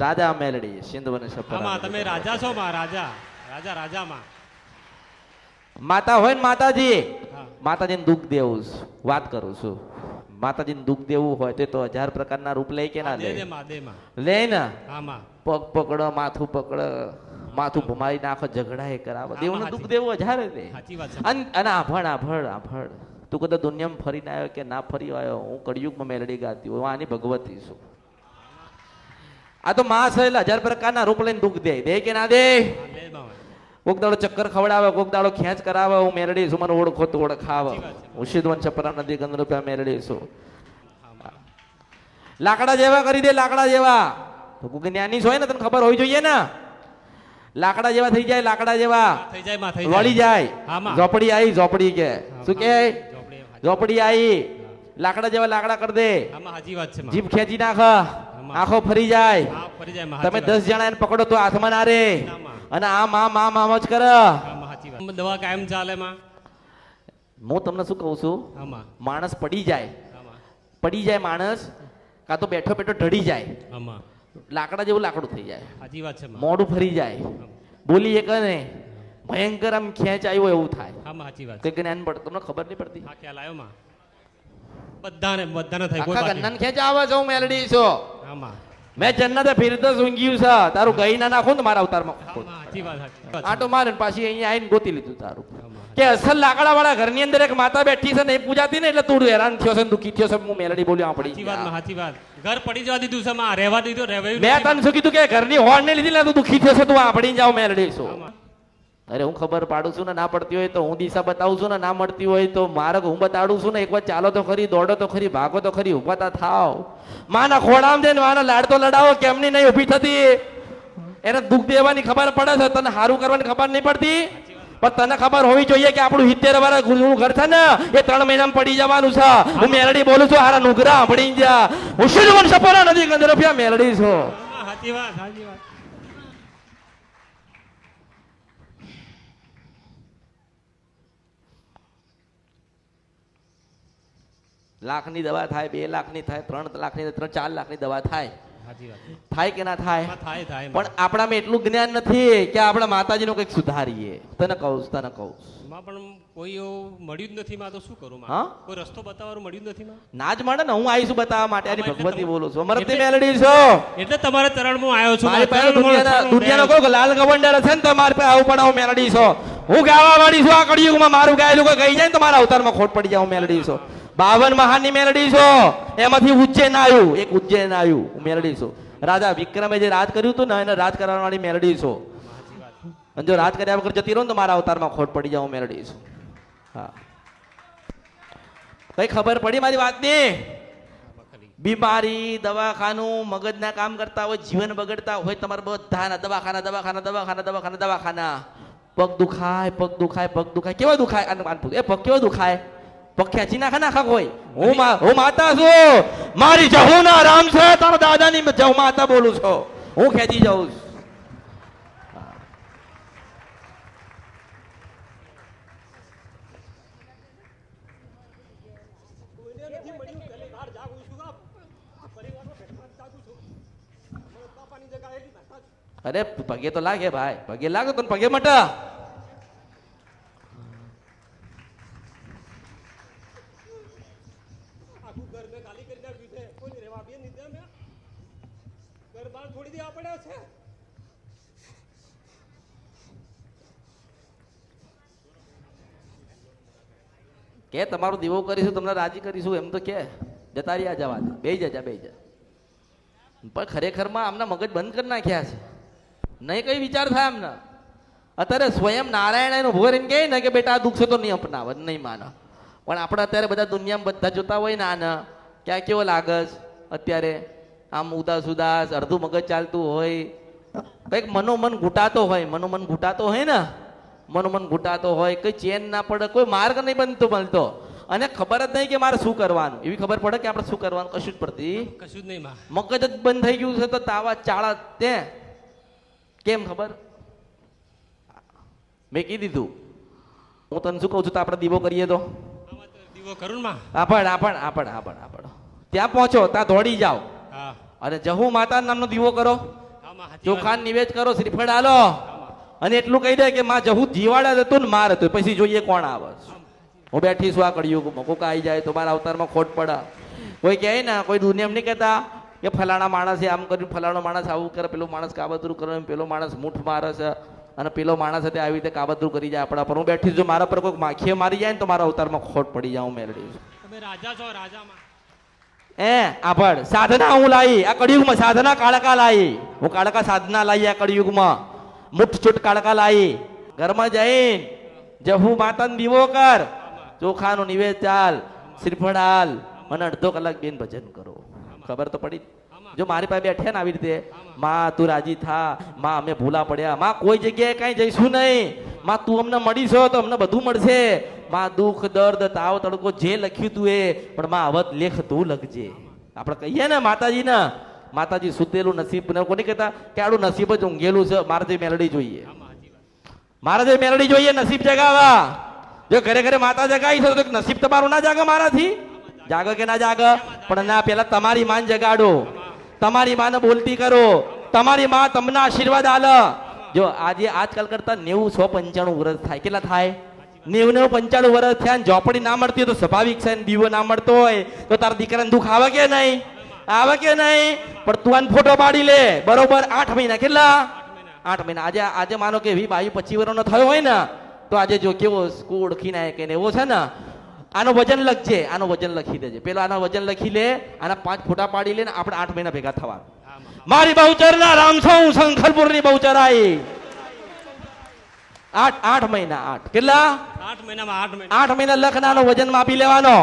રાજા મેલડી સિંધવન સપરા તમે રાજા છો માં રાજા. રાજા રાજામાં. માતા હોય ને માતાજી. માતાજીને દુઃખ દેવું. વાત કરું છું. માતાજીને દુઃખ દેવું હોય તો હજાર પ્રકારના રૂપ લઈ કે ના લે. લે ને. પગ પકડો માથું પકડો. માથું ભમાઈ નાખો ઝઘડા એ કરાવો. આમાં દુઃખ દેવું હજાર છે. અને અને આભળ આભળ તું કદાચ દુનિયામાં ફરીને આવ્યો કે ના ફરી આવ્યો હું કળિયુગમાં મેલડી ગાતી હું આની ભગવતી છું. આ તો માં એટલે હજાર પ્રકારના રૂપ લઈને દુઃખ દે. દે કે ના દે? કોક દાડો ચક્કર ખવડાવે કોક દાડો ખેંચ કરાવે હું મેરડી છું મને ઓળખો તો ઓળખાવ. હું સિદ્ધવન છપરા નદી ગંદ રૂપિયા મેરડી છું. લાકડા જેવા કરી દે લાકડા જેવા. તો કોક જ્ઞાની હોય ને તને ખબર હોવી જોઈએ ને? લાકડા જેવા થઈ જાય લાકડા જેવા. થઈ જાય વળી જાય. ઝોપડી આવી ઝોપડી કે. શું કે. ઝોપડી આવી લાકડા જેવા લાકડા કરી દે. આમાં સાચી વાત છે જીભ ખેંચી નાખ આંખો ફરી જાય. ફરી જાય તમે દસ જણા એને પકડો તો હાથમાં ના રે. અને આમ આમ આમ આમ જ કર. દવા કાયમ ચાલે માં. હું તમને શું કહું છું? આમાં. માણસ પડી જાય. પડી જાય માણસ કાં તો બેઠો બેઠો ઢળી જાય. લાકડા જેવું લાકડું થઈ જાય. સાચી વાત છે મોઢું ફરી જાય. બોલી એક ને ભયંકર આમ ખેંચ આવ્યો એવું થાય. આમાં સાચી વાત. જ્ઞાન પડતું તમને ખબર નહીં પડતી? ખ્યાલ આવ્યો માં. બધાને બધાને થાય કોઈ બાકી ગન્નાન ખેંચ આવે મેલડી છો? આમાં. મેં જન્નતે ફિરદોસ ઊંઘ્યું છે. તારું ગઈ ના નાખું ને મારા અવતારમાં. સાચી વાત સાચી આટો મારે પાછી અહીંયા આવીને ગોતી લીધું તારું. કે અસલ લાકડા વાળા ઘરની અંદર એક માતા બેઠી છે ને એ પૂજાતી ને એટલે તું હેરાન થયો છે ને દુઃખી થયો છે હું મેલડી બોલ્યો સાચી વાત આપણી સાચી વાત. ઘર પડી જવા દીધું છે માં. રહેવા દીધું રહેવા મેં તને શું કીધું કે ઘરની હોડ ને લીધી ને તું દુખી થયો છે તું આપણી જાવ મેલડી છો. અરે હું ખબર પાડું છું ને ના પડતી હોય તો હું દિશા બતાવું છું ને ના મળતી હોય તો માર્ગ હું બતાડું છું ને એક વાર ચાલો તો ખરી, દોડો તો ખરી, ભાગો તો ખરી ઊભા તા થાવ. માના ખોડામ જઈને માના લાડતો લડાવો, કેમની નહીં ઊભી થતી? એને દુઃખ દેવાની ખબર પડે છે, તને સારું કરવાની ખબર નહીં પડતી? પણ તને ખબર હોવી જોઈએ કે આપણું સિત્તેર વાળા ગુરુ ઘર છે ને, એ ત્રણ મહિનામાં પડી જવાનું છે. હું મેલડી બોલું છું, હારા નુગરા પડી જા. હું શું સપોરા નથી ગંદરફિયા મેલડી છું. સાચી વાત સાચી વાત. લાખની દવા થાય બે લાખની થાય ત્રણ લાખની ત્રણ ચાર લાખની દવા થાય. થાય કે ના થાય? થાય થાય પણ આપણામાં એટલું જ્ઞાન નથી કે આપણા માતાજીનો કંઈક સુધારીએ. તને કહું તને કહું. પણ કોઈ એવું મળ્યું જ નથી માં તો શું કરું હા? કોઈ રસ્તો બતાવવાનું મળ્યું જ નથી માં? ના જ મળે ને હું આવીશું બતાવવા માટે. આની ભગવતી બોલું છું અમરતી મેલડી છો. એટલે તમારા ચરણમાં આવ્યો છું મારી પાસે દુનિયાના દુનિયાનો કોઈ લાલ ગવંડર છે ને તમારે મારી પાસે આવું પણ હું મેલડી છો. હું ગાવા વાળી છું આ કળિયુગમાં મારું ગાયેલું કોઈ ગઈ જાય ને તમારા મારા અવતારમાં ખોટ પડી હું મેલડી છો. બાવન મહાનની મેલડી છો. એમાંથી ઉજ્જૈન આવ્યું એક ઉજ્જૈન આવ્યું હું મેલડી છું. રાજા વિક્રમે જે રાજ કર્યું હતું ને એને રાજ કરવાની મેલડી છો. અને જો રાત કર્યા વગર જતી રહો ને તો મારા અવતારમાં ખોટ પડી જાવ મેળડી છું. હા. કઈ ખબર પડી મારી વાતની? આમાં બીમારી, દવાખાનું, મગજના કામ કરતા હોય, જીવન બગડતા હોય તમારા બધાના, દવાખાના દવાખાના દવાખાના દવાખાના દવાખાના. પગ દુખાય પગ દુખાય પગ દુખાય. કેવા દુખાય? એ પગ કેવો દુખાય? પગ ખેંચી નાખે નાખા કોઈ હું હું માતા છું. મારી જહુના રામ છે. તારા દાદાની જહુ માતા બોલું છું. હું ખેંચી જાઉં છું. અરે પગે તો લાગે ભાઈ. પગે લાગે તો પગે મટા. આખું ઘર મેં ખાલી કરી કોઈ રહેવા બી નહીં ઘર બહાર છોડી દેવા પડ્યો છે. કે તમારો દીવો કરીશું તમને રાજી કરીશું એમ તો કે. જતા રહ્યા જવા બે જજા બે જા પણ ખરેખરમાં આમના મગજ બંધ કરી નાખ્યા છે. નહીં કઈ વિચાર થાય એમને. અત્યારે સ્વયં નારાયણ એનું ભોર એમ કહે ને કે બેટા આ દુઃખ છે તો નહીં અપનાવે નહીં માને. પણ આપણે અત્યારે બધા દુનિયામાં બધા જોતા હોય ને આને ક્યાં કેવો લાગસ? અત્યારે આમ ઉદાસ ઉદાસ અડધું મગજ ચાલતું હોય. કંઈક મનોમન ઘૂંટાતો હોય મનોમન ઘૂંટાતો હોય ને મનોમન ઘૂંટાતો હોય કઈ ચેન ના પડે કોઈ માર્ગ નહીં બનતો મળતો. અને ખબર જ નહીં કે મારે શું કરવાનું. એવી ખબર પડે કે આપણે શું કરવાનું કશું જ પડતી કશું જ નહીં મગજ જ બંધ થઈ ગયું છે તો તાવા ચાળા તે કેમ ખબર? મેં કી દીધું. હું તને શું કહું છું તો આપણે દીવો કરીએ તો? દીવો કરું માં? આપણ આપણ આપણ આપણ આપણ ત્યાં પહોંચો ત્યાં દોડી જાઓ. અને જહુ માતા નામનો દીવો કરો. ચોખાન નિવેદ કરો શ્રીફળ આલો. અને એટલું કહી દે કે માં જહુ જીવાડા હતું ને માર હતું પછી જોઈએ કોણ આવે. હું બેઠી છું આ કળિયુગમાં. કોક આવી જાય તો મારા અવતારમાં ખોટ પડે. કોઈ કહે ને કોઈ દુનિયા એમ નહીં કહેતા. કે ફલાણા માણસે આમ કર્યું ફલાણો માણસ આવું કરે પેલો માણસ કાબતરું કરે પેલો માણસ મૂઠ મારે છે અને પેલો માણસ તે આવી રીતે કાબતરું કરી જાય આપણા પર. હું બેઠી છું મારા પર કોઈક માખીએ મારી જાય ને તો મારા અવતારમાં ખોટ પડી જાય હું મેળવી તમે રાજા છો રાજામાં. એ આભળ સાધના હું લાવી આ કળિયુગમાં સાધના કાળકા લાવી હું કાળકા સાધના લાવી આ કળિયુગમાં. મુઠ છૂટ કાળકા લાવી ઘરમાં જઈને જહુ માતાને દીવો કર. ચોખાનું નિવેદ ચાલ શ્રીફળ હાલ મને અડધો કલાક બેન ભજન કરો. ખબર તો પડી જો. મારી પાસે બેઠે ને આવી રીતે માં તું રાજી થા. માં અમે ભૂલા પડ્યા. માં કોઈ જગ્યાએ કાંઈ જઈશું નહીં. માં તું અમને મળીશો તો અમને બધું મળશે. માં દુઃખ દર્દ તાવ તડકો જે લખ્યું તું એ પણ માં અવત લેખ તું લખજે. આપણે કહીએ ને માતાજીને માતાજી સુતેલું નસીબ ને કોની કહેતા? કે આડું નસીબ જ ઊંઘેલું છે. મારે જે મેલડી જોઈએ. મારે જે મેલડી જોઈએ નસીબ જગાવા. જો ઘરે ઘરે માતા જગાવી છે તો નસીબ તમારું ના જાગે મારાથી. જાગે કે ના જાગે? પણ ના, પેલા તમારી માન જગાડો. તમારી માને બોલતી કરો. તમારી માં તમને આશીર્વાદ આલ. જો આજે આજકાલ કરતા નેવું સો પંચાણું વર્ષ થાય. કેટલા થાય? નેવું નેવું પંચાણું વર્ષ થયા ઝોપડી ના મળતી તો સ્વાભાવિક છે દીવો ના મળતો હોય તો તારા દીકરાને દુઃખ આવે કે નહીં? આવે કે નહીં? પણ તું આને ફોટો પાડી લે. બરોબર આઠ મહિના. કેટલા? આઠ મહિના. આજે આજે માનો કે વી બાવી પચીસ વર્ષનો થયો હોય ને, તો આજે જો કેવો ઓળખી ના કે એવો છે ને આનો વજન લખજે આનો વજન લખી દેજે. પેલો આના વજન લખી લે આના પાંચ ફોટા પાડી લે ને આપણે આઠ મહિના ભેગા થવા મારી બહુચર ના રામસૌ શંખલપુરની બહુચર આવી આઠ આઠ મહિના આઠ. કેટલા? આઠ મહિનામાં આઠ મહિના. આઠ મહિના લખ આનો વજન માપી લેવાનો.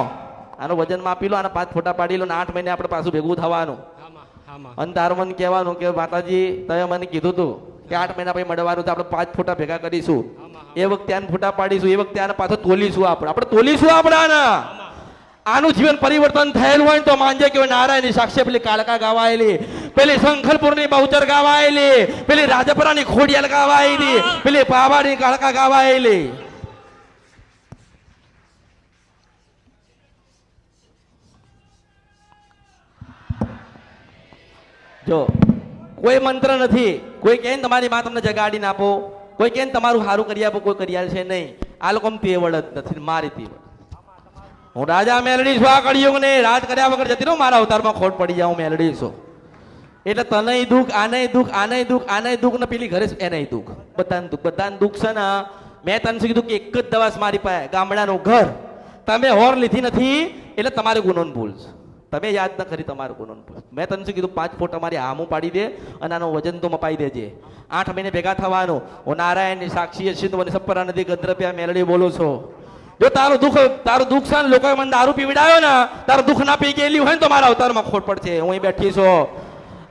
આનો વજન માપી લો આના પાંચ ફોટા પાડી લો ને આઠ મહિને આપણે પાછું ભેગું થવાનું. અને તાર મને કહેવાનું કે માતાજી તમે મને કીધું તું કે આઠ મહિના પછી મળવાનું તો આપણે પાંચ ફોટા ભેગા કરીશું. એ વખતે આને ફોટા પાડીશું, એ વખતે આને પાછો તોલીશું આપણે. આપણે તોલીશું આપણે આના. આનું જીવન પરિવર્તન થયેલું હોય તો માનજે કે નારાયણની સાક્ષી પેલી કાળકા ગાવાયેલી, પેલી શંખલપુરની બહુચર ગાવાયેલી, પેલી રાજપરાની ખોડિયાલ ગાવાયેલી, પેલી પાવાડી કાળકા ગાવાયેલી. જો, કોઈ મંત્ર નથી. કોઈ કહે ને, તમારી માં તમને જગાડીને આપો. કોઈ કે તમારું સારું કરી આપો, કોઈ કરી છે નહીં. આ લોકો તેવડ જ નથી મારી તેવડ હું રાજા મેલડી છું આ કળિયુગ ને રાજ કર્યા વગર જતી રહું, મારા અવતારમાં ખોટ પડી જાઉં મેલડી છું એટલે તને દુઃખ આને દુઃખ આને દુઃખ આને દુઃખ ને પેલી ઘરે એને દુઃખ. બધાને દુઃખ બધાને દુઃખ છે ને, મેં તને કીધું કે એક જ દવા મારી પાસે, ગામડાનું ઘર. તમે હોર લીધી નથી, એટલે તમારે ગુનોન ભૂલ છે. તમે યાદ ન કરી તમારું ગુનોન મેં તને શું કીધું? પાંચ ફોટા મારી હામું પાડી દે અને આનું વજન તો મપાઈ દેજે. આઠ મહિને ભેગા થવાનું. હું નારાયણ સાક્ષી સિંધ અને સપરા નદી ગદ્રપ્યા મેલડી બોલું છું. જો તારું દુઃખ તારું દુઃખ છે ને, લોકોએ મને દારૂ પીવડાયો ને, તારું દુઃખ ના પી ગયેલી હોય ને, તો મારા અવતારમાં ખોટ પડશે. હું અહીં બેઠી છું.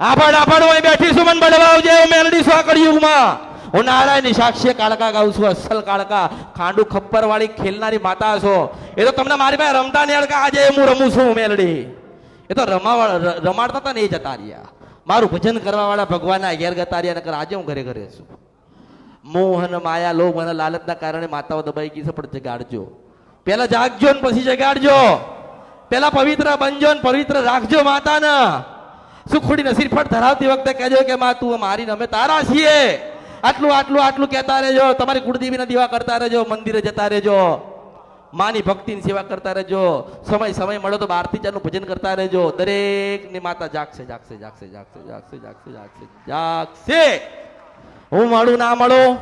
આફડ આફડ હું બેઠી છું. મને બળવા આવજે હું મેલડી છું આ કળિયુગમાં. હું નારાયણની સાક્ષી કાળકા ગાઉં છું, અસલ કાળકા. ખાંડુ ખપ્પર વાળી ખેલનારી માતા છો. એ તો તમને મારી પાસે રમતા નહીં અડકા આજે હું રમું છું, મેલડી. એ તો રમાવાળા રમાડતા હતા ને એ જતા રહ્યા. મારું ભજન કરવા વાળા ભગવાનના ઘેર ગતા રહ્યા, નકર આજે હું ઘરે ઘરે છું. મોહન, માયા, લોભ અને લાલચના કારણે માતાઓ દબાઈ ગઈ છે, પણ જગાડજો. પેલા જાગજો ને પછી જગાડજો. પેલા પવિત્ર બનજો ને પવિત્ર રાખજો માતાને. સુખડી નસીર ફટ ધરાવતી વખતે કહેજો કે, માં, તું મારી અમે તારા છીએ. આટલું આટલું આટલું કહેતા રહેજો. તમારી કુળદેવીના દીવા કરતા રહેજો, મંદિરે જતા રહેજો. માની ભક્તિની સેવા કરતા રહેજો. સમય સમય મળો તો બારથી ચારનું ભજન કરતા રહેજો. દરેકની માતા જાગશે જાગશે જાગશે જાગશે જાગશે જાગશે જાગશે જાગશે. હું મળું, ના મળું?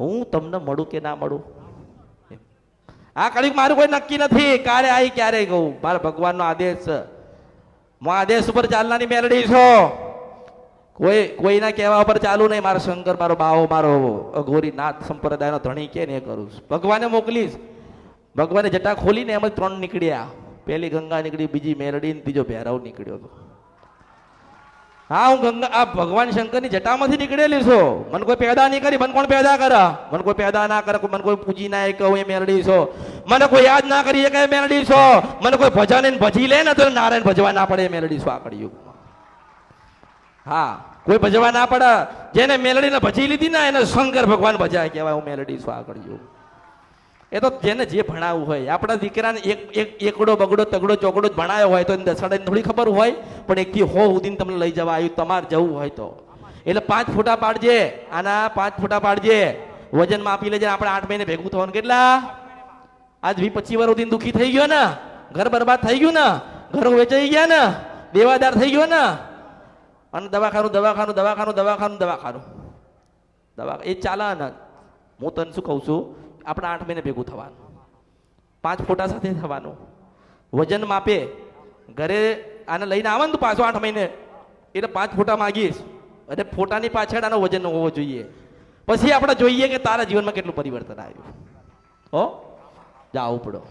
હું તમને મળું કે ના મળું? આ કડીક મારું કોઈ નક્કી નથી. ક્યારે આવી, ક્યારે ગયું? મારા ભગવાનનો આદેશ. હું આદેશ ઉપર ચાલનારી મેલડી છો. કોઈ, કોઈના કહેવા ઉપર ચાલુ નહીં. મારો શંકર, મારો બાવો, મારો અઘોરી, નાથ સંપ્રદાયનો ધણી કે ને કરું ભગવાને મોકલીશ. ભગવાને જટા ખોલીને એમ જ ત્રણ નીકળ્યા. પહેલી ગંગા નીકળી, બીજી મેરડી ત્રીજો ભેરવ નીકળ્યો હતો. હા, હું ગંગા, આ ભગવાન શંકરની જટામાંથી નીકળેલી છું. મને કોઈ પેદા નહીં કરી, મને કોણ પેદા કરે? મને કોઈ પેદા ના કરે મને કોઈ પૂજી ના એક હું મેરડી છો. મને કોઈ યાદ ના કરી કે મેરડી છો. મને કોઈ ભજન ભજી લે ને તો નારાયણ ભજવા ના પડે મેરડી છો આકડી યુગમાં હા, કોઈ ભજવા ના પડે. જેને મેલડીને ભજી લીધી ને એને શંકર ભગવાન ભજાય કહેવાય, હું મેલડી છું આગળ યુગ એ તો જેને જે ભણાવવું હોય. આપણા દીકરાને એક એક, એકડો, બગડો, તગડો ચોકડો ભણાયો હોય તો એને દસાડાની થોડી ખબર હોય, પણ એકથી હો સુધીને તમને લઈ જવા આવ્યું, તમારે જવું હોય તો. એટલે પાંચ ફોટા પાડજે, આના પાંચ ફોટા પાડજે. વજન માપી લેજે આપણે આઠ મહિને ભેગું થવાનું. કેટલા? આજ વી પચીસ સુધી દુઃખી થઈ ગયો ને? ઘર બરબાદ થઈ ગયું ને? ઘર વેચાઈ ગયા ને? દેવાદાર થઈ ગયો ને? અને દવાખાનું દવાખાનું દવાખાનું દવાખાનું દવાખાનું. દવા એ ચાલે ને હું તને શું કહું છું? આપણે આઠ મહિને ભેગું થવાનું. પાંચ ફોટા સાથે થવાનું. વજન માપે. ઘરે આને લઈને આવે ને પાછો આઠ મહિને. એટલે પાંચ ફોટા માગીશ. અને ફોટાની પાછળ આનો વજન હોવો જોઈએ. પછી આપણે જોઈએ કે તારા જીવનમાં કેટલું પરિવર્તન આવ્યું. હો? જાવું પડો